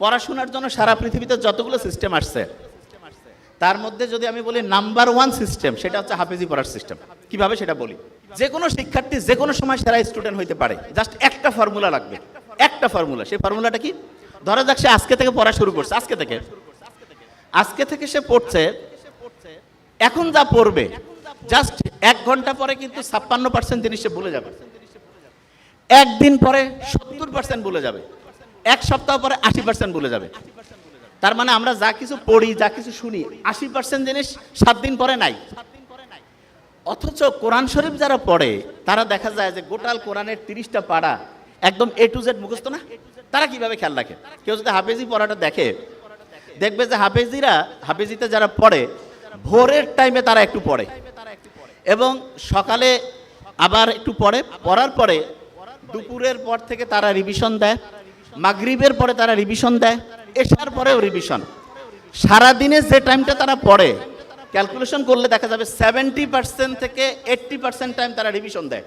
পড়াশোনার জন্য সারা পৃথিবীতে যতগুলো সিস্টেম আসছে, তার মধ্যে যদি আমি বলি নাম্বার ওয়ান সিস্টেম সেটা হচ্ছে হাফেজি পড়ার সিস্টেম কীভাবে সেটা বলি? যে কোনো শিক্ষার্থী যে কোনো সময় সেরা স্টুডেন্ট হইতে পারে। জাস্ট একটা ফর্মুলা লাগবে। একটা ফর্মুলা সেই ফর্মুলাটা কি? ধরা যাক সে আজকে থেকে পড়া শুরু করছে। আজকে থেকে। আজকে থেকে সে পড়ছে। এখন যা পড়বে জাস্ট এক ঘণ্টা পরে কিন্তু ছাপ্পান্ন পার্সেন্ট জিনিস সে ভুলে যাবে। একদিন পরে সত্তর পার্সেন্ট ভুলে যাবে। এক সপ্তাহ পরে আশি পার্সেন্ট ভুলে যাবে। তার মানে আমরা যা কিছু পড়ি, যা কিছু শুনি, আশি পার্সেন্ট জিনিস সাত দিন পরে নাই। অথচ কোরআন শরীফ যারা পড়ে, তারা দেখা যায় যে গোটাল কোরআনের তিরিশটা পাড়া একদম এ টু জেড মুখস্থ না? তারা কীভাবে খেয়াল রাখে? কেউ যদি হাফেজি পড়াটা দেখে, দেখবে যে হাফেজিরা, হাফেজিতে যারা পড়ে, ভোরের টাইমে তারা একটু পড়ে। এবং সকালে আবার একটু পড়ে, পড়ার পরে দুপুরের পর থেকে তারা রিভিশন দেয়। মাগরিবের পরে তারা রিভিশন দেয়, এশার পরেও রিভিশন সারাদিনে যে টাইমটা তারা পড়ে ক্যালকুলেশন করলে দেখা যাবে সেভেন্টি পার্সেন্ট থেকে এইট্টি পার্সেন্ট টাইম তারা রিভিশন দেয়।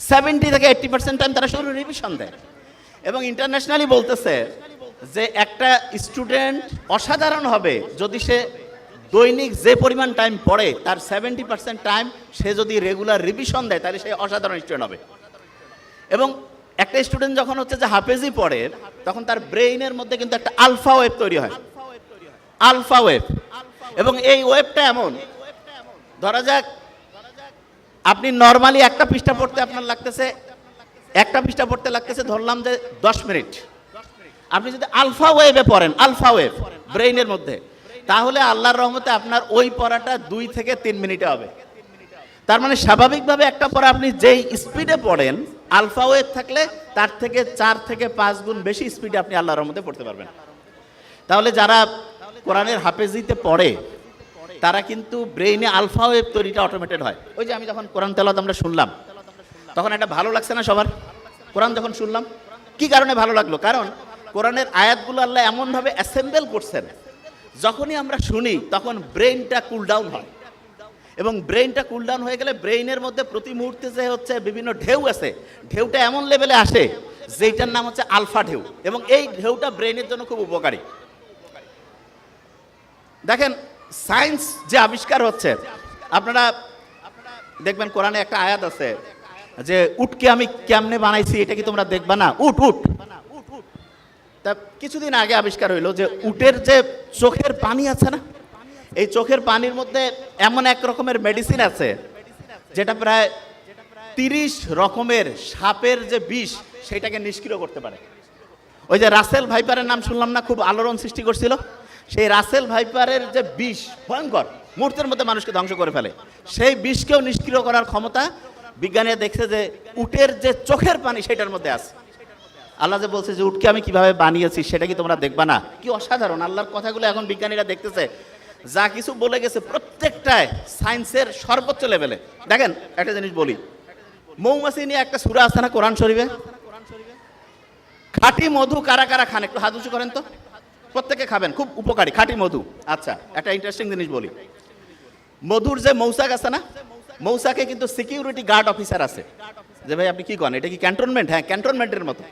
সেভেন্টি থেকে এইট্টি পার্সেন্ট টাইম তারা শুধু রিভিশন দেয়। এবং ইন্টারন্যাশনালি বলতেছে যে একটা স্টুডেন্ট অসাধারণ হবে যদি সে দৈনিক যে পরিমাণ টাইম পড়ে, তার সেভেন্টি পার্সেন্ট টাইম সে যদি রেগুলার রিভিশন দেয়, তাহলে সে অসাধারণ স্টুডেন্ট হবে। এবং একটা স্টুডেন্ট যখন হচ্ছে যে হাফেজি পড়ে, তখন তার ব্রেইনের মধ্যে কিন্তু একটা আলফা ওয়েভ তৈরি হয়। আলফা ওয়েভ এবং এই ওয়েভটা এমন। ধরা যাক, আপনি নর্মালি একটা পৃষ্ঠা পড়তে আপনার লাগতেছে, একটা পৃষ্ঠা পড়তে লাগতেছে, ধরলাম যে দশ মিনিট। আপনি যদি আলফা ওয়েভে পড়েন, আলফা ওয়েভ ব্রেইনের মধ্যে, তাহলে আল্লাহর রহমতে আপনার ওই পড়াটা দুই থেকে তিন মিনিটে হবে। তার মানে স্বাভাবিকভাবে একটা পড়া আপনি যেই স্পিডে পড়েন আলফা ওয়েভ থাকলে তার থেকে চার থেকে পাঁচ গুণ বেশি স্পিডে আপনি আল্লাহর রহমতে পড়তে পারবেন। তাহলে যারা কোরআনের হাফেজিতে পড়ে, তারা কিন্তু ব্রেইনে আলফা ওয়েভ তৈরিটা অটোমেটেড হয়। ওই যে আমি যখন কোরআন তেলাত আমরা শুনলাম, তখন এটা ভালো লাগছে না সবার? কোরআন যখন শুনলাম, কি কারণে ভালো লাগল? কারণ কোরআনের আয়াতগুলো আল্লাহ এমনভাবে অ্যাসেম্বল করছেন, যখনই আমরা শুনি, তখন ব্রেইনটা কুল ডাউন হয়। এবং ব্রেইনটা কুল ডাউন হয়ে গেলে ব্রেইনের মধ্যে প্রতি মুহূর্তে যে হচ্ছে বিভিন্ন ঢেউ আছে, ঢেউটা এমন লেভেলে আসে যেটার নাম হচ্ছে আলফা ঢেউ এবং এই ঢেউটা ব্রেইনের জন্য খুব উপকারী। দেখেন সায়েন্স যে আবিষ্কার হচ্ছে, আপনারা দেখবেন কোরআনে একটা আয়াত আছে যে, উটকে আমি কেমনে বানাইছি এটা কি তোমরা দেখবা না? উট উট। তা কিছুদিন আগে আবিষ্কার হইল যে উটের যে চোখের পানি আছে না এই চোখের পানির মধ্যে এমন এক রকমের মেডিসিন আছে, যেটা প্রায় তিরিশ রকমের সাপের যে বিষ, সেটাকে নিষ্ক্রিয় করতে পারে। ওই যে রাসেল ভাইপারের নাম শুনলাম না, খুব আলোড়ন সৃষ্টি করছিল। সেই রাসেল ভাইপারের যে বিষ, ভয়ঙ্কর মুহূর্তের মধ্যে মানুষকে ধ্বংস করে ফেলে। সেই বিষকেও নিষ্ক্রিয় করার ক্ষমতা বিজ্ঞানীরা দেখছে যে উটের যে চোখের পানি, সেটার মধ্যে আছে। আল্লাহ যে বলছে যে, উটকে আমি কীভাবে বানিয়েছি, সেটা কি তোমরা দেখবা না? কি অসাধারণ! আল্লাহর কথাগুলো এখন বিজ্ঞানীরা দেখতেছে। যা কিছু বলে গেছে প্রত্যেকটায় সায়েন্সের সর্বোচ্চ লেভেলে। দেখেন, একটা জিনিস বলি। মৌমাছি নিয়ে একটা সুরা আছে না কোরআন শরীফে? খাঁটি মধু কারা কারা খান? একটু হাত উঁচু করেন তো। প্রত্যেকে খাবেন, খুব উপকারী, খাঁটি মধু। আচ্ছা একটা ইন্টারেস্টিং জিনিস বলি। মধুর যে মৌসাক আছে না মৌসাকে কিন্তু সিকিউরিটি গার্ড অফিসার আছে। যে ভাই, আপনি কি করেন এটা কি ক্যান্টনমেন্ট হ্যাঁ ক্যান্টনমেন্টের মতো।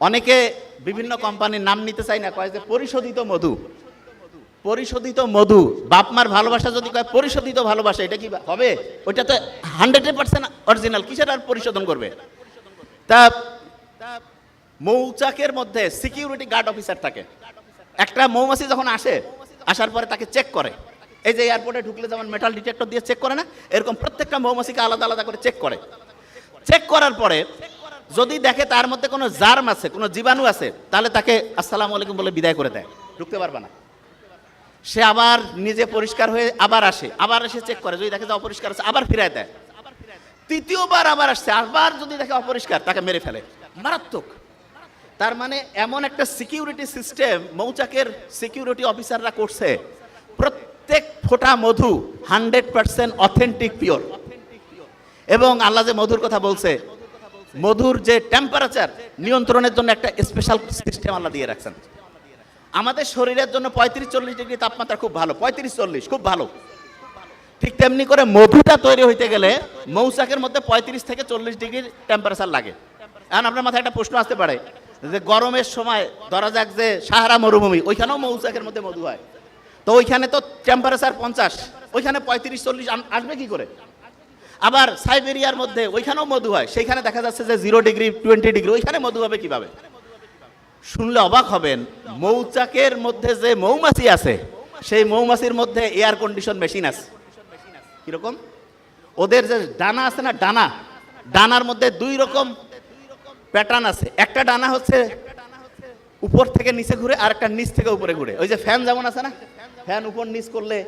অনেকে বিভিন্ন কোম্পানির নাম নিতে চাই না, কয় যে পরিশোধিত মধু। পরিশোধিত মধু। বাপ মার ভালোবাসা যদি কয়, পরিশোধিত ভালোবাসা এটা কি হবে? ওইটা তো হান্ড্রেড পার্সেন্ট অরিজিনাল কিসের আর পরিশোধন করবে? তা, মৌচাকের মধ্যে সিকিউরিটি গার্ড অফিসার থাকে। একটা মৌমাছি যখন আসে, আসার পরে তাকে চেক করে। এই যে এয়ারপোর্টে ঢুকলে যেমন মেটাল ডিটেক্টর দিয়ে চেক করে না, এরকম প্রত্যেকটা মৌমাছিকে আলাদা আলাদা করে চেক করে। চেক করার পরে যদি দেখে তার মধ্যে কোনো জার্ম আছে, কোনো জীবাণু আছে, তাহলে তাকে আসসালামু আলাইকুম বলে বিদায় করে দেয়। ঢুকতে পারবে না। সে আবার নিজে পরিষ্কার হয়ে আবার আসে, আবার এসে চেক করে, যদি দেখে যে অপরিষ্কার আছে, আবার ফিরায় দেয়। তৃতীয়বার আবার আসছে, আবার যদি দেখে অপরিষ্কার, তাকে মেরে ফেলে। মারাত্মক। তার মানে এমন একটা সিকিউরিটি সিস্টেম মৌচাকের সিকিউরিটি অফিসাররা করছে, প্রত্যেক ফোঁটা মধু হান্ড্রেড পার্সেন্ট অথেন্টিক পিওর এবং আল্লাহ যে মধুর কথা বলছে, মধুর যে টেম্পারেচার নিয়ন্ত্রণের জন্য একটা স্পেশাল সিস্টেম আল্লাহ দিয়ে রাখছেন। আমাদের শরীরের জন্য পঁয়ত্রিশ চল্লিশ ডিগ্রি তাপমাত্রা খুব ভালো, পঁয়ত্রিশ চল্লিশ, খুব ভালো। ঠিক তেমনি করে মধুটা তৈরি হইতে গেলে মৌচাকের মধ্যে পঁয়ত্রিশ থেকে চল্লিশ ডিগ্রির টেম্পারেচার লাগে। এখন আপনার মাথায় একটা প্রশ্ন আসতে পারে, যে গরমের সময় ধরা যাক যে সাহারা মরুভূমি, ওইখানেও মৌচাকের মধ্যে মধু হয়। তো ওইখানে তো টেম্পারেচার পঞ্চাশ, ওইখানে পঁয়ত্রিশ চল্লিশ আসবে কি করে? আবার সাইবেরিয়ার মধ্যে ওইখানেও মধু হয়, সেইখানে দেখা যাচ্ছে যে জিরো ডিগ্রি টোয়েন্টি ডিগ্রি ওইখানে মধু হবে কীভাবে? শুনলে অবাক হবেন, মৌচাকের মধ্যে যে মৌমাছি আছে, সেই মৌমাছির মধ্যে এয়ার কন্ডিশন মেশিন আছে। কীরকম? ওদের যে ডানা আছে না, ডানা, ডানার মধ্যে দুই রকম প্যাটার্ন আছে। একটা ডানা হচ্ছে উপর থেকে নিচে ঘুরে, আর একটা নিচ থেকে উপরে ঘুরে। ওই যে ফ্যান যেমন আছে না ফ্যান উপর নিচ করলে,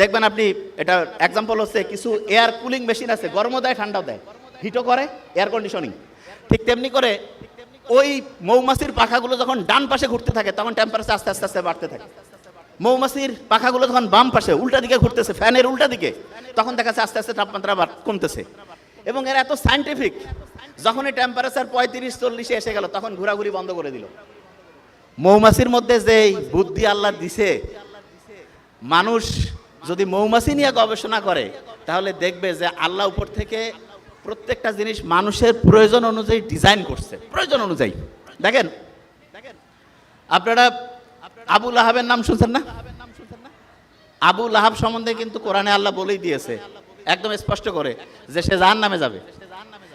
দেখবেন আপনি, এটা এক্সাম্পল হচ্ছে কিছু এয়ার কুলিং মেশিন আছে, গরমও দেয়, ঠান্ডাও দেয়। হিটও করে এয়ার কন্ডিশনিং ঠিক তেমনি করে ওই মৌমাছির পাখাগুলো যখন ডান পাশে ঘুরতে থাকে, তখন টেম্পারেচার আস্তে আস্তে আস্তে বাড়তে থাকে। মৌমাছির পাখাগুলো যখন বাম পাশে, উল্টা দিকে ঘুরতেছে, ফ্যানের উল্টা দিকে, তখন দেখা যাচ্ছে আস্তে আস্তে তাপমাত্রা কমতেছে। এবং এরা এত সাইন্টিফিক যখন এই টেম্পারেচার পঁয়ত্রিশ, চল্লিশে এসে গেল, তখন ঘোরাঘুরি বন্ধ করে দিল। মৌমাছির মধ্যে যে বুদ্ধি আল্লাহ দিছে, মানুষ যদি মৌমাছি নিয়ে গবেষণা করে, তাহলে দেখবে যে আল্লাহ উপর থেকে প্রত্যেকটা জিনিস মানুষের প্রয়োজন অনুযায়ী ডিজাইন করছে। প্রয়োজন অনুযায়ী। দেখেন? আপনারা আবু লাহাবের নাম শুনছেন না? আবু লাহাব সম্বন্ধে কিন্তু কোরআনে আল্লাহ বলেই দিয়েছে। একদম স্পষ্ট করে যে সে জাহান নামে যাবে।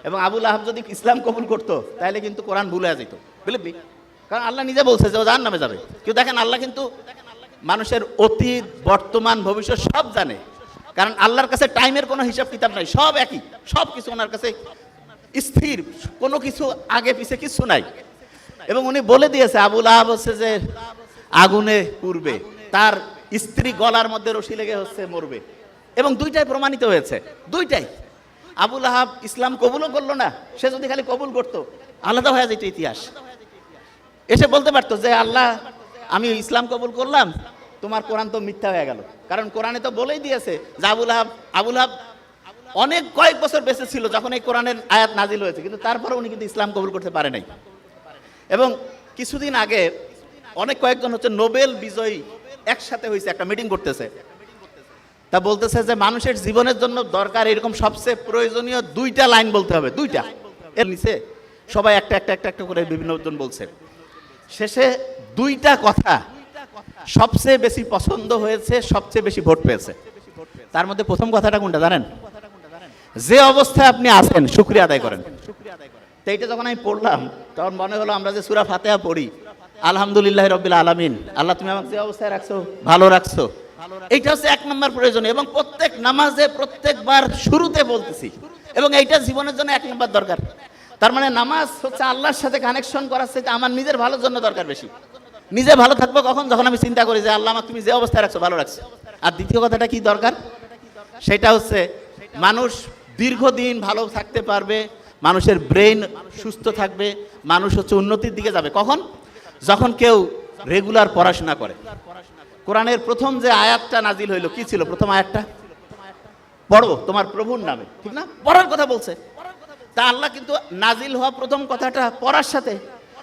এবং আবু লাহাব যদি ইসলাম কবুল করতো, তাহলে কিন্তু কোরআন ভুলে যেত। বুঝলি কারণ আল্লাহ নিজে বলছে যে ও জাহান নামে যাবে। কেউ দেখেন, আল্লাহ কিন্তু মানুষের অতীত, বর্তমান, ভবিষ্যৎ সব জানে। কারণ আল্লাহর কাছে টাইমের কোনো হিসাব কিতাব নাই, সব একই, সব কিছু ওনার কাছে স্থির, কোনো কিছু আগে পিছে কিছু নাই। এবং উনি বলে দিয়েছে আবুল আহাব হচ্ছে যে আগুনে পুড়বে, তার স্ত্রী গলার মধ্যে রশি লেগে হচ্ছে মরবে। এবং দুইটাই প্রমাণিত হয়েছে, দুইটাই। আবুল আহাব ইসলাম কবুলও করল না, সে যদি খালি কবুল করতো, আলাদা হয়ে যেত ইতিহাস। এসে বলতে পারতো যে, আল্লাহ, আমি ইসলাম কবুল করলাম তোমার কোরআন তো মিথ্যা হয়ে গেল। কারণ কোরআনে তো বলেই দিয়েছে যে আবুল আহাব আবুল আহাব অনেক কয়েক বছর বেঁচে ছিল যখন এই কোরআনের আয়াত নাজিল হয়েছে, কিন্তু তারপরে উনি কিন্তু ইসলাম কবুল করতে পারে নাই। এবং কিছুদিন আগে অনেক কয়েকজন হচ্ছে নোবেল বিজয়ী একসাথে হয়েছে, একটা মিটিং করতেছে। তা বলতেছে যে মানুষের জীবনের জন্য দরকার এরকম সবচেয়ে প্রয়োজনীয় দুইটা লাইন বলতে হবে, দুইটা। এর নিচে সবাই একটা একটা একটা একটা করে বিভিন্ন জন বলছে। শেষে দুইটা কথা সবচেয়ে বেশি পছন্দ হয়েছে, সবচেয়ে বেশি ভোট পেয়েছে। তার মধ্যে প্রথম কথাটা কোনটা জানেন? যে অবস্থায় আপনি আছেন, শুক্রিয়া আদায় করেন। তো এইটা যখন আমি পড়লাম, তখন মনে হলো আমরা যে সুরা ফাতেহা পড়ি, আলহামদুলিল্লাহ রবিল আলামিন। আল্লাহ, তুমি আমাকে যে অবস্থায় রাখছো, ভালো রাখছো। এইটা হচ্ছে এক নম্বর প্রয়োজন এবং প্রত্যেক নামাজে প্রত্যেকবার শুরুতে বলতেছি। এবং এইটা জীবনের জন্য এক নম্বর দরকার। তার মানে নামাজ হচ্ছে আল্লাহর সাথে কানেকশন করার থেকে আমার নিজের ভালোর জন্য দরকার বেশি। নিজে ভালো থাকব কখন? যখন আমি চিন্তা করি যে আল্লাহ আমাকে তুমি যে অবস্থায় রাখছো, ভালো রাখছো। আর দ্বিতীয় কথাটা কি দরকার? সেটা হচ্ছে মানুষ দীর্ঘদিন ভালো থাকতে পারবে, মানুষের ব্রেন সুস্থ থাকবে, মানুষ হচ্ছে উন্নতির দিকে যাবে। কখন? যখন কেউ রেগুলার পড়াশোনা করে। কোরআনের প্রথম যে আয়াতটা নাজিল হইল, কি ছিল প্রথম আয়াতটা? পড়ো, তোমার প্রভুর নামে, ঠিক না? পড়ার কথা বলছে। তা আল্লাহ কিন্তু নাজিল হওয়া প্রথম কথাটা পড়ার সাথে